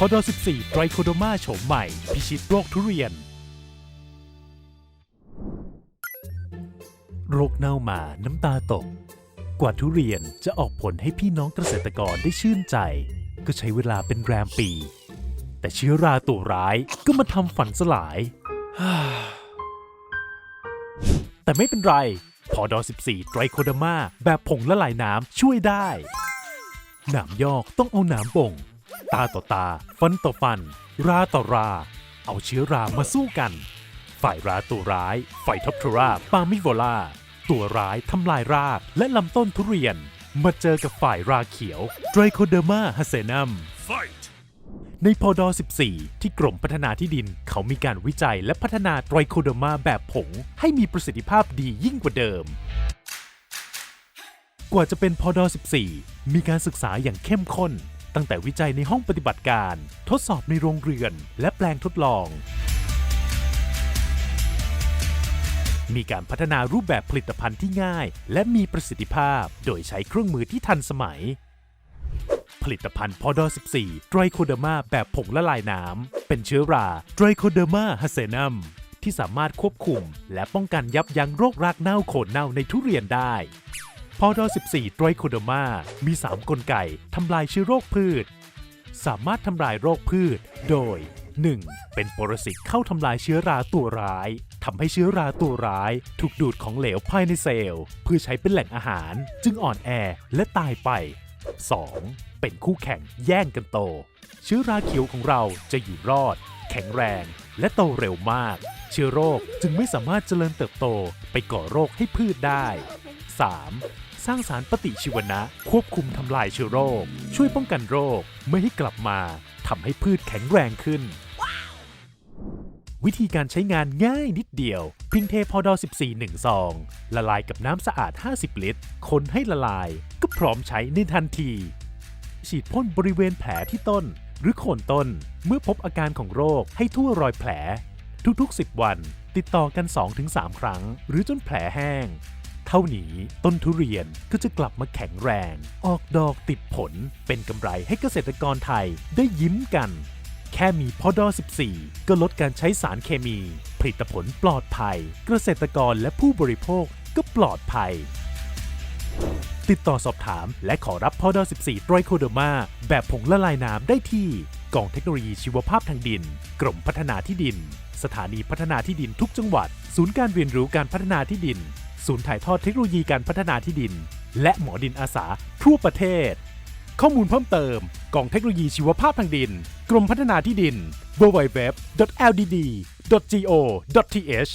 พอดอ14ไตรโคโดมาโฉมใหม่ พิชิตโรคทุเรียน โรคเน่ามาน้ำตาตก กว่าทุเรียนจะออกผลให้พี่น้องเกษตรกรได้ชื่นใจ ก็ใช้เวลาเป็นแรมปี แต่เชื้อราตัวร้ายก็มาทำฝันสลาย แต่ไม่เป็นไร พอดอ14ไตรโคโดมาแบบผงละลายน้ำช่วยได้ หนามยอกต้องเอาหนามบ่ง ตาต่อตา ฟันต่อฟัน ราต่อรา เอาเชื้อรามาสู้กัน ฝ่ายราตัวร้ายไฟท็อปทราปามิโวลา ตัวร้ายทำลายรากและลำต้นทุเรียน มาเจอกับฝ่ายราเขียวไตรโคเดอร์มาฮัสเซนัมในพอดอ14 ที่กรมพัฒนาที่ดิน เขามีการวิจัยและพัฒนาไตรโคเดอร์มาแบบผง ให้มีประสิทธิภาพดียิ่งกว่าเดิม กว่าจะเป็นพอดอ14 มีการศึกษาอย่างเข้มข้น ตั้งแต่วิจัยในห้องปฏิบัติการ ทดสอบในโรงเรือน และแปลงทดลอง มีการพัฒนารูปแบบผลิตภัณฑ์ที่ง่าย และมีประสิทธิภาพ โดยใช้เครื่องมือที่ทันสมัย ผลิตภัณฑ์พอดอ14ไตรโคเดอร์มาแบบผงละลายน้ำเป็นเชื้อราไตรโคเดอร์มาฮัเซนัมที่สามารถควบคุม และป้องกันยับยั้งโรครากเน่าโคนเน่าในทุเรียนได้ พอด14ไตรโคเดมา มี 3 กลไกทำลายเชื้อโรคพืช สามารถทำลายโรคพืช โดย 1. เป็นปรสิตเข้าทำลายเชื้อราตัวร้ายทำให้เชื้อราตัวร้าย ถูกดูดของเหลวภายในเซลล์เพื่อใช้เป็นแหล่งอาหาร จึงอ่อนแอและตายไป 2. เป็นคู่แข่งแย่งกันโต เชื้อราเขียวของเราจะอยู่รอด แข็งแรง และโตเร็วมาก เชื้อโรคจึงไม่สามารถเจริญเติบโตไปก่อโรคให้พืชได้ 3. สร้างสารปฏิชีวนะ ควบคุมทำลายเชื้อโรค ช่วยป้องกันโรคไม่ให้กลับมาทำให้พืชแข็งแรงขึ้น วิธีการใช้งานง่ายนิดเดียว เพิงเทพอดอ14 1ซอง ละลายกับน้ำสะอาด 50 ลิตร คนให้ละลาย ก็พร้อมใช้ในทันที ฉีดพ่นบริเวณแผลที่ต้น หรือโคนต้นเมื่อพบอาการของโรคให้ทั่วรอยแผล ทุกๆ 10 วัน ติดต่อกัน 2-3 ครั้ง หรือจนแผลแห้ง เท่านี้ต้นทุเรียนก็จะกลับมาแข็งแรง ออกดอกติดผลเป็นกำไรให้เกษตรกรไทยได้ยิ้มกัน แค่มีพอดอ14 ก็ลดการใช้สารเคมี ผลิตผลปลอดภัย เกษตรกรและผู้บริโภคก็ปลอดภัย ติดต่อสอบถามและขอรับพอดอ14ไตรโคเดอร์มาแบบผงละลายน้ำได้ที่กองเทคโนโลยีชีวภาพทางดิน กรมพัฒนาที่ดิน สถานีพัฒนาที่ดินทุกจังหวัด ศูนย์การเรียนรู้การพัฒนาที่ดิน ศูนย์ถ่ายทอดเทคโนโลยีการพัฒนาที่ดิน และหมอดินอาสาทั่วประเทศ ข้อมูลเพิ่มเติมกองเทคโนโลยีชีวภาพทางดิน กรมพัฒนาที่ดิน www.ldd.go.th